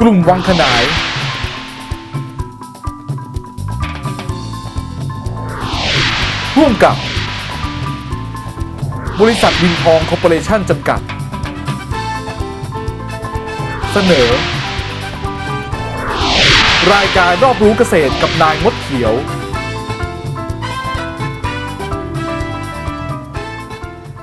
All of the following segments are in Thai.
กลุ่มวังขนาย ร่วมกับ บริษัทวินทองคอร์ปอเรชั่นจำกัด เสนอ รายการรอบรู้เกษตรกับนายมดเขียว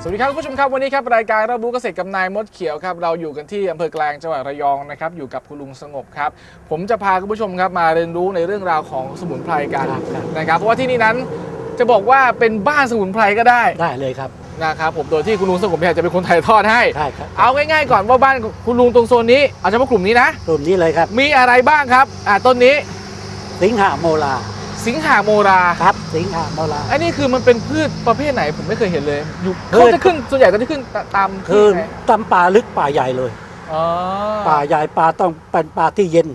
สวัสดีครับคุณผู้ชมครับวันนี้ครับรายการรับรู้เกษตรกับนายมดเขียวครับเราอยู่กันที่อำเภอแกลงจังหวัดระยองนะครับอยู่กับคุณลุงสงบครับ ผมจะพาคุณผู้ชมครับมาเรียนรู้ในเรื่องราวของสมุนไพรกันครับครับ นะครับเพราะว่าที่นี่นั้นจะบอกว่าเป็นบ้านสมุนไพรก็ได้ได้เลยครับนะครับผมโดยที่คุณลุงสงบเนี่ยจะเป็นคนถ่ายทอดให้ ได้ครับเอาง่ายๆก่อนว่าบ้านคุณลุงตรงโซนนี้เอาเฉพาะกลุ่มนี้นะ กลุ่มนี้เลยครับ มีอะไรบ้างครับอ่าต้นนี้สิงหาโมลา สิงหาโมราครับสิงหาโมลาอันนี้คือมันเป็นพืชประเภทไหนผมไม่เคยเห็นเลยอยู่พืชเขาจะขึ้นส่วนใหญ่ก็จะขึ้นตามคือที่ไหนตำป่าลึกป่าใหญ่เลยอ๋อป่าใหญ่ป่าต้องเป็นป่าที่เย็น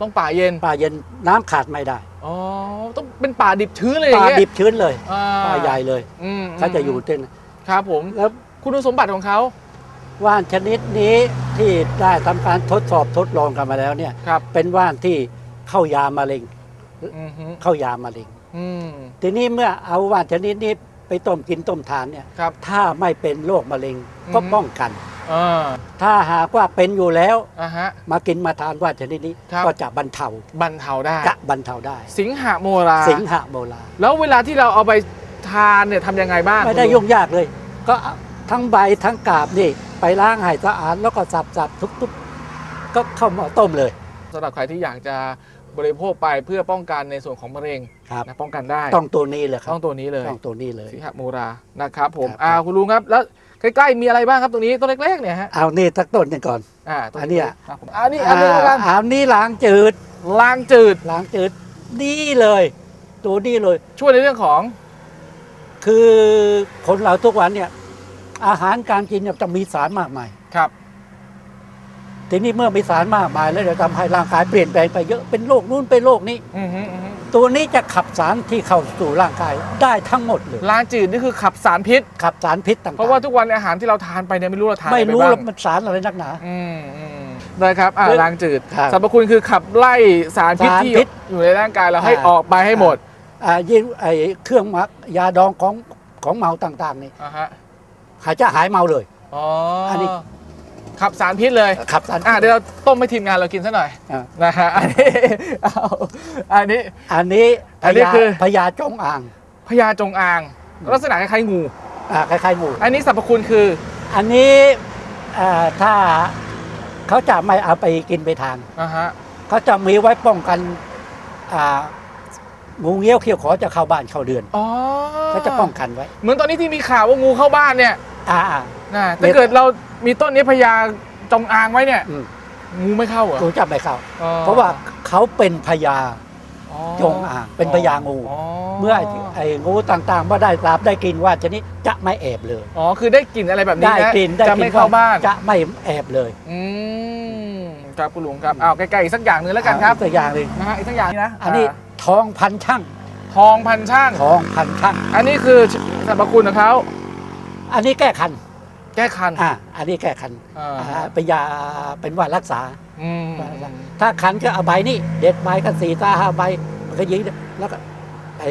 ต้องป่าเย็นป่าเย็นน้ำขาดไม่ได้อ๋อต้องเป็นป่าดิบชื้นเลยอย่าป่างเงี้ยดิบชื้นเลยอ่ป่าใหญ่เลยอืมเขาจะอยู่เต้นครับผมแล้วคุณสมบัติของเขาว่านชนิดนี้ที่ได้ทำการทดสอบทดลองกันมาแล้วเนี่ยครับเป็นว่านที่เข้ายามะเร็งอือฮึ เข้ายามะเร็งอืมทีนี้เมื่อเอาว่านชนิดนี้ไปต้มกินต้มทานเนี่ยครับถ้าไม่เป็นโรคมะเร็งก็อือฮึป้องกันอ่าถ้าหากว่าเป็นอยู่แล้วอ่าฮะมากินมาทานว่านชนิดนี้ครับก็จะบรรเทาบรรเทาได้จะบรรเทาได้ สิงหาโมราสิงหะโบราณแล้วเวลาที่เราเอาไปทานเนี่ยทำยังไงบ้างไม่ได้คุณลุยุ่งยากเลย ก็ทั้งใบทั้งกาบนี่ไปล้างให้สะอาดแล้วก็สับสับทุบทุบก็เข้าหม้อต้มเลยสำหรับใครที่อยากจะ บริโภคไปเพื่อป้องกันในส่วนของมะเร็งครับนะป้องกันได้ต้องตัวนี้เลยครัต้บองตัวนี้เลยต้องตัวนี้เลยสิงหโมรานะครับผมครับอ่าคุณลุงครับแล้วใกล้ๆมีอะไรบ้างครับตรงนี้ต้นเล็กๆเนี่ยฮะเอานี่สักต้นหนึงก่อนอ่าต้อันเนี้ยครับผมอันนี้อันนี้แล้วกันอ่าอันนี้ล้างจืดล้างจืดล้างจืดนี่เลย ตัวนี้เลย ช่วยในเรื่องของ คือคนเราทุกวันเนี่ย อาหารการกินเนี่ยจะมีสารมากมายครับ ทีนี้เมื่อมีสารมากมายแล้วจะทำให้ร่างกายเปลี่ยนแปลงไปเยอะเป็นโรคนู้นเป็นโรคนี้ อือฮึอือฮึตัวนี้จะขับสารที่เข้าสู่ร่างกายได้ทั้งหมดเลยล้างจืดนี่คือขับสารพิษ ขับสารพิษต่างๆเพราะว่าทุกวันอาหารที่เราทานไปเนี่ยไม่รู้เราทานไม่อะปรู้บ้างแล้วมันสารอะไรนักหนา อืมอืมนะครับอ่าคือล้างจืดครับสรรพคุณคือขับไล่สารพิษสารที่พิษอยู่ในร่างกายเราให้อ่า ออกไปให้หมดอ่ายิ่งไอ้เครื่องหมักยาดองของของเมาต่างๆนี่อ่าฮะ หายจะหายเมาเลย อ๋ออัอันนี้ ขับสารพิษเลยขับสารอ่าเดี๋ยวเราต้มให้ทีมงานเรากินซะหน่อยอ่านะฮะอันนี้เอาอันนี้ อันนี้อันนี้พญาคือ พญาจงอ่างพญาจงอาง ลักษณะคล้ายๆงู อ่าคล้ายๆงูอันนี้สรรพคุณคืออันนี้อ่าถ้าเขาจะไม่เอาไปกินไปทานอ่าฮะเขาจะมีไว้ป้องกันอ่างูเงี้ยวเขี้ยวขอจะเข้าบ้านเข้าเดือนอ๋อเขาจะป้องกันไว้เหมือนตอนนี้ที่มีข่าวว่างูเข้าบ้านเนี่ย อ่า นะถ้าเม็ดเกิดเรามีต้นนี้พญาจงอางไว้เนี่ยอืมงูไม่เข้าเหรอ งูจะไม่เข้าอ๋อเพราะว่าเขาเป็นพญาอ๋อจงอางเป็นพญางูอ๋อเมื่อไอ้ไอ้งูต่างๆมาได้ตราบได้กลินว่าชนิดจะไม่แอบเลย อ๋อ คือได้กลิ่นอะไรแบบนี้ได้นะกลินได้จะกลิไม่นเข้าบ้านจะไม่แอบเลยอืมครับคุณลุงครับเอาใกล้ๆอีกสักอย่างหนึ่งแล้วกันครับตัวอย่างหนึ่งนะฮะอีกสักอย่างนะอันนี้าทองพันช่างทองพันช่าง ทองพันช่างอันนี้คือสรรพคุณของเขาอันนี้แก้คัน แก้คันอ่าอันนี้แก้คันอ่าอ่าเป็นยาเป็นว่ารักษา อืมถ้าคันก็เอาใบนี่เด็ดใบก็สี่ตาห้าใบมันก็ยิงแล้วก็ไอ้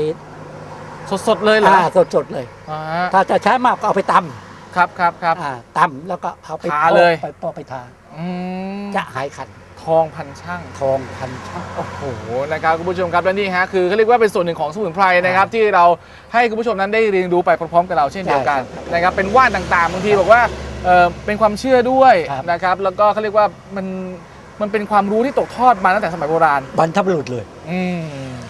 สดๆเลยเหรออ่าสดๆเลย อ่าฮะถ้าจะใช้มากก็เอาไปตครับครับครับำอ่าตำแล้วก็เอาไปทาเลย ไปปอกไปทาอืมจะหายคัน ทองพันช่างทองพันช่างโอ้โหนะครับคุณผู้ชมครับและนี่ฮะคือเขาเรียกว่าเป็นส่วนหนึ่งของสมุนไพรนะครับที่เราให้คุณผู้ชมนั้นได้เรียนรู้ไปพร้อมๆกับเราเช่นเดียวกันนะครับเป็นว่านต่างๆบางทีบอกว่าเอ่อเป็นความเชื่อด้วยนะครับแล้วก็เขาเรียกว่ามันมันเป็นความรู้ที่ตกทอดมาตั้งแต่สมัยโบราณบรรพบุรุษเลย อืม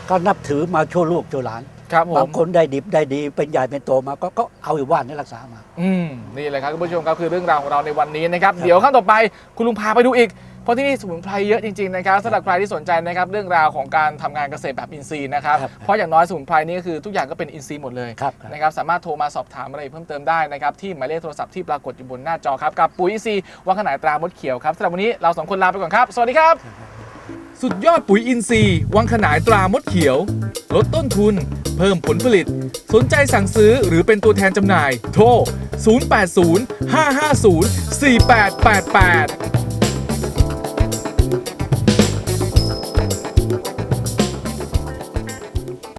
ก็นับถือมาชั่วลูกชั่วหลาน ครับผบางมคนได้ดิบได้ดี เป็นใหญ่เป็นโตมาก็ก็เอาอยู่ว่านนี่รักษามา อืมนี่แหละครับคุณผู้ชมครับคือเรื่องราวของเราในวันนี้นะครับครับเดี๋ยวขั้นต่อไปคุณลุงพาไปดูอีก เพราะที่นี่สมุนไพรเยอะจริงๆนะครับสำหรับใครที่สนใจนะครับเรื่องราวของการทำงานเกษตรแบบอินทรีย์นะครับครับเพราะอย่างน้อยสมุนไพรนี่ก็คือทุกอย่างก็เป็นอินทรีย์หมดเลยครับ นะครับสามารถโทรมาสอบถามอะไรเพิ่มเติมได้นะครับที่หมายเลขโทรศัพท์ที่ปรากฏอยู่บนหน้าจอครับกับปุ๋ยอินทรีย์วังขนายตรามดเขียวครับสำหรับวันนี้เราสองคนลาไปก่อนครับสวัสดีครับ สุดยอดปุ๋ยอินทรีย์วังขนายตรามดเขียว ลดต้นทุน เพิ่มผลผลิต สนใจสั่งซื้อหรือเป็นตัวแทนจำหน่าย โทร 080 550 4888